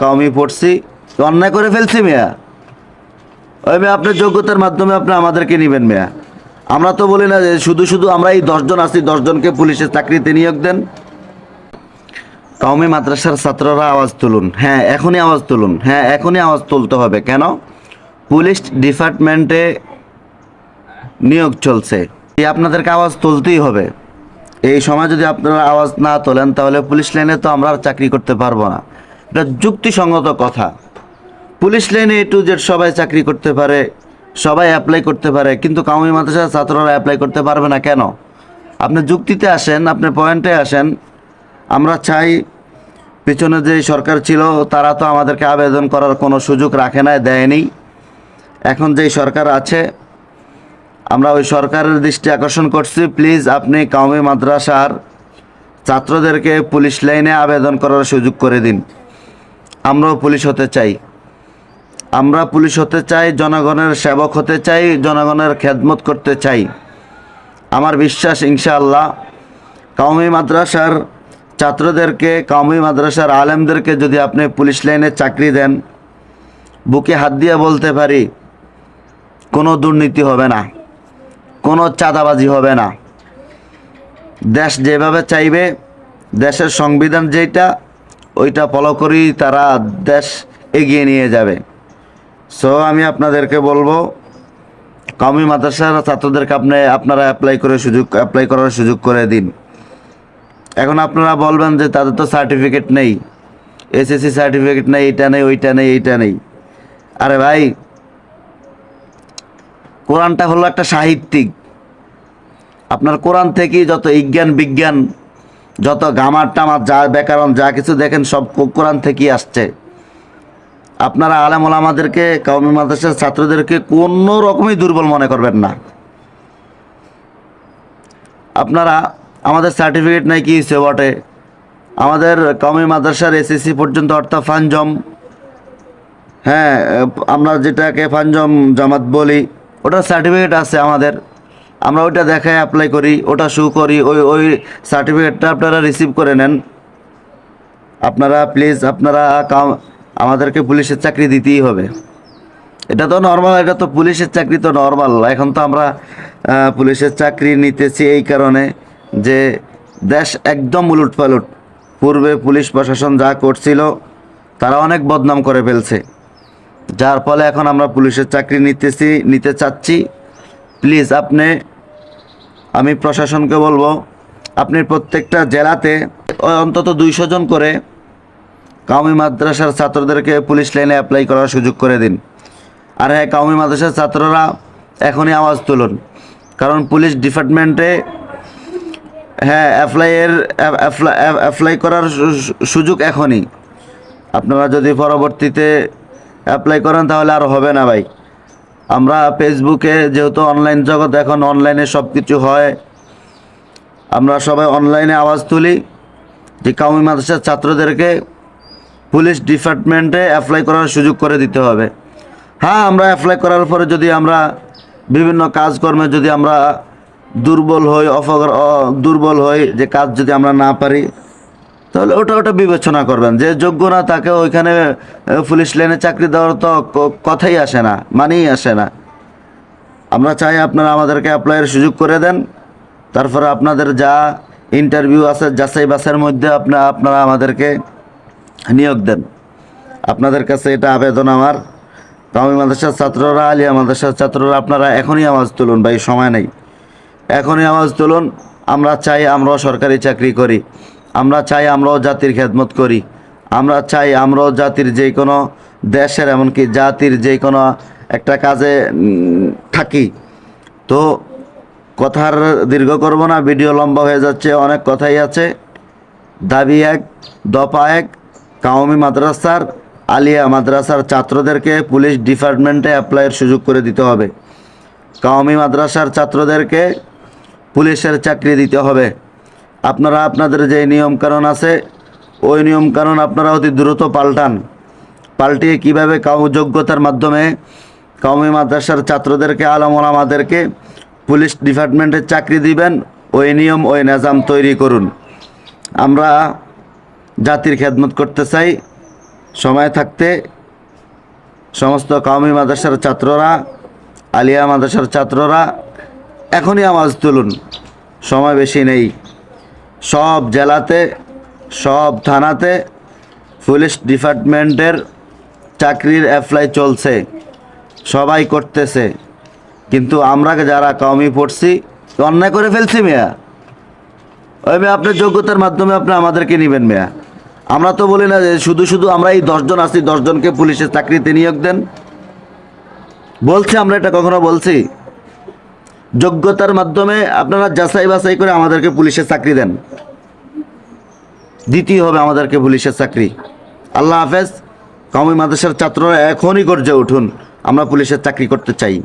কমই পড়ছি। অন্যায় করে ফেলছি মেয়া। ওই মেয়ে, আপনার যোগ্যতার মাধ্যমে আপনি আমাদেরকে নেবেন মেয়া। আমরা তো বলি না যে শুধু শুধু আমরা এই দশজন আছি, দশজনকে পুলিশের চাকরিতে নিয়োগ দেন। কওমি মাদ্রাসার ছাত্ররা আওয়াজ তুলুন। হ্যাঁ এখনই আওয়াজ তুলুন। হ্যাঁ এখনই আওয়াজ তুলতে হবে। কেন? পুলিশ ডিপার্টমেন্টে নিয়োগ চলছে। এই আপনাদেরকে আওয়াজ তুলতেই হবে। এই সময় যদি আপনারা আওয়াজ না তোলেন, তাহলে পুলিশ লাইনে তো আমরা চাকরি করতে পারব না। এটা যুক্তিসঙ্গত কথা। পুলিশ লাইনে এ টু জেড সবাই চাকরি করতে পারে, সবাই অ্যাপ্লাই করতে পারে, কিন্তু কাউমি মাদ্রাসার ছাত্ররা অ্যাপ্লাই করতে পারবে না কেন? আপনি যুক্তিতে আসেন, আপনি পয়েন্টে আসেন, আমরা চাই পিছনে যে সরকার ছিল, তারা তো আমাদেরকে আবেদন করার কোনো সুযোগ রাখে না দেয়নি। এখন যেই সরকার আছে, আমরা ওই সরকারের দৃষ্টি আকর্ষণ করছি। প্লিজ আপনি কাউমি মাদ্রাসার ছাত্রদেরকে পুলিশ লাইনে আবেদন করার সুযোগ করে দিন। আমরাও পুলিশ হতে চাই। আমরা পুলিশ হতে চাই, জনগণের সেবক হতে চাই, জনগণের খেদমত করতে চাই। আমার বিশ্বাস, ইনশাআল্লাহ কাউমি মাদ্রাসার ছাত্রদেরকে কাউমি মাদ্রাসার আলেমদেরকে যদি আপনি পুলিশ লাইনে চাকরি দেন, বুকে হাত দিয়ে বলতে পারি, কোনো দুর্নীতি হবে না, কোনো চাঁদাবাজি হবে না। দেশ যেভাবে চাইবে, দেশের সংবিধান যেটা ওইটা ফলো করেই তারা দেশ এগিয়ে নিয়ে যাবে। সো আমি আপনাদেরকে বলব কমি মাদ্রাসার ছাত্রদেরকে আপনি, আপনারা অ্যাপ্লাই করে সুযোগ অ্যাপ্লাই করার সুযোগ করে দিন। এখন আপনারা বলবেন যে তাদের তো সার্টিফিকেট নেই এসএসসি সার্টিফিকেট নেই, এইটা নেই, ওইটা নেই, এইটা নেই। আরে ভাই, কোরআনটা হলো একটা সাহিত্যিক। আপনার কোরআন থেকেই যত ইজ্ঞান বিজ্ঞান যত গামার টামার যা ব্যাকরণ, যা কিছু দেখেন, সব কোরআন থেকেই আসছে। আপনারা আলেম ওলামাদেরকে কওমি মাদ্রাসার ছাত্রদেরকে কোনো রকমই দুর্বল মনে করবেন না। আপনারা, আমাদের সার্টিফিকেট নেই কি হয়েছে বটে? আমাদের কওমি মাদ্রাসার এসএসসি পর্যন্ত অর্থাৎ ফানজম হ্যাঁ আমরা যেটাকে ফানজম জামাত বলি, ওটার সার্টিফিকেট আছে আমাদের। আমরা ওইটা দেখায় অ্যাপ্লাই করি, ওটা শু করি, ওই ওই সার্টিফিকেটটা আপনারা রিসিভ করে নেন। আপনারা প্লিজ আপনারা আমাদেরকে পুলিশের চাকরি দিতেই হবে। এটা তো নর্মাল এটা তো পুলিশের চাকরি তো নর্মাল এখন তো আমরা পুলিশের চাকরি নিতেছি এই কারণে যে দেশ একদম উলুট পালুট পূর্বে পুলিশ প্রশাসন যা করছিল, তারা অনেক বদনাম করে ফেলছে। যার ফলে এখন আমরা পুলিশের চাকরি নিতেছি, নিতে চাচ্ছি। প্লিজ আপনি আমি প্রশাসনকে বলব, আপনি প্রত্যেকটা জেলাতে অন্তত দুইশো জন করে কাউমি মাদ্রাসার ছাত্রদেরকে পুলিশ লাইনে অ্যাপ্লাই করার সুযোগ করে দিন। আর হ্যাঁ কাউমি মাদ্রাসার ছাত্ররা এখনই আওয়াজ তুলুন। কারণ পুলিশ ডিপার্টমেন্টে হ্যাঁ অ্যাপ্লাইয়ের অ্যাপ্লাই করার সুযোগ এখনই। আপনারা যদি পরবর্তীতে অ্যাপ্লাই করেন তাহলে আর হবে না ভাই। আমরা ফেসবুকে যেহেতু অনলাইন জগৎ, এখন অনলাইনে সব কিছু হয়। আমরা সবাই অনলাইনে আওয়াজ তুলি। যে কাউমি মাদ্রাসার ছাত্রদেরকে পুলিশ ডিপার্টমেন্টে অ্যাপ্লাই করার সুযোগ করে দিতে হবে। হ্যাঁ আমরা অ্যাপ্লাই করার পরে যদি আমরা বিভিন্ন কাজকর্মে যদি আমরা দুর্বল হই, অফগর, অ- দুর্বল হই, যে কাজ যদি আমরা না পারি তাহলে ওটা ওটা বিবেচনা করবেন। যে যোগ্য না, তাকে ওইখানে পুলিশ লাইনে চাকরি দেওয়ার তো কথাই আসে না, মানেই আসে না। আমরা চাই আপনারা আমাদেরকে অ্যাপ্লাইয়ের সুযোগ করে দেন। তারপরে আপনাদের যা ইন্টারভিউ আছে, যাচাই বাসের মধ্যে আপনা, আপনারা আমাদেরকে নিয়োগ দেন। আপনাদের কাছে এটা আবেদন আমার। কামি মাদ্রাসার ছাত্ররা আলিয়া মাদ্রাসার ছাত্ররা, আপনারা এখনই আওয়াজ তুলুন ভাই, সময় নেই। এখনই আওয়াজ তুলুন, আমরা চাই আমরাও সরকারি চাকরি করি। আমরা চাই আমরাও জাতির খেদমত করি। আমরা চাই আমরাও জাতির যে কোনো দেশের, এমনকি জাতির যে কোনো একটা কাজে থাকি। তো কথার দীর্ঘ করব না, ভিডিও লম্বা হয়ে যাচ্ছে, অনেক কথাই আছে। দাবি এক, দফা এক কাউমি মাদ্রাসার, আলিয়া মাদ্রাসার ছাত্রদেরকে পুলিশ ডিপার্টমেন্টে অ্যাপ্লাইয়ের সুযোগ করে দিতে হবে। কাউমি মাদ্রাসার ছাত্রদেরকে পুলিশের চাকরি দিতে হবে। আপনারা আপনাদের যে নিয়মকানুন আছে, ওই নিয়ম নিয়মকানুন আপনারা অতি দ্রুত পাল্টান। পাল্টিয়ে কীভাবে কাউ যোগ্যতার মাধ্যমে কাউমি মাদ্রাসার ছাত্রদেরকে, আলম আমাদেরকে পুলিশ ডিপার্টমেন্টে চাকরি দিবেন, ওই নিয়ম, ওই নিজাম তৈরি করুন। আমরা জাতির খেদমত করতে চাই, সময় থাকতে সমস্ত কওমি মাদ্রাসার ছাত্ররা, আলিয়া মাদ্রাসার ছাত্ররা এখনই আওয়াজ তুলুন। সময় বেশি নেই। সব জেলাতে, সব থানাতে পুলিশ ডিপার্টমেন্টের চাকরির অ্যাপ্লাই চলছে। সবাই করতেছে। কিন্তু আমরা যারা কমই পড়ছি, অন্যায় করে ফেলছি মেয়া। ওই মেয়ে, আপনার যোগ্যতার মাধ্যমে আপনি আমাদেরকে নেবেন মেয়া। আমরা তো বলি না যে শুধু শুধু আমরা এই দশজন আছি দশজনকে পুলিশের চাকরিতে নিয়োগ দেন। বলছি আমরা এটা কখনো বলছি? যোগ্যতার মাধ্যমে আপনারা যাচাই বাছাই করে আমাদেরকে পুলিশের চাকরি দেন। দ্বিতীয় হবে আমাদেরকে পুলিশের চাকরি। আল্লাহ হাফেজ কমি মাদ্রাসার ছাত্ররা এখনই গর্জে উঠুন, আমরা পুলিশের চাকরি করতে চাই।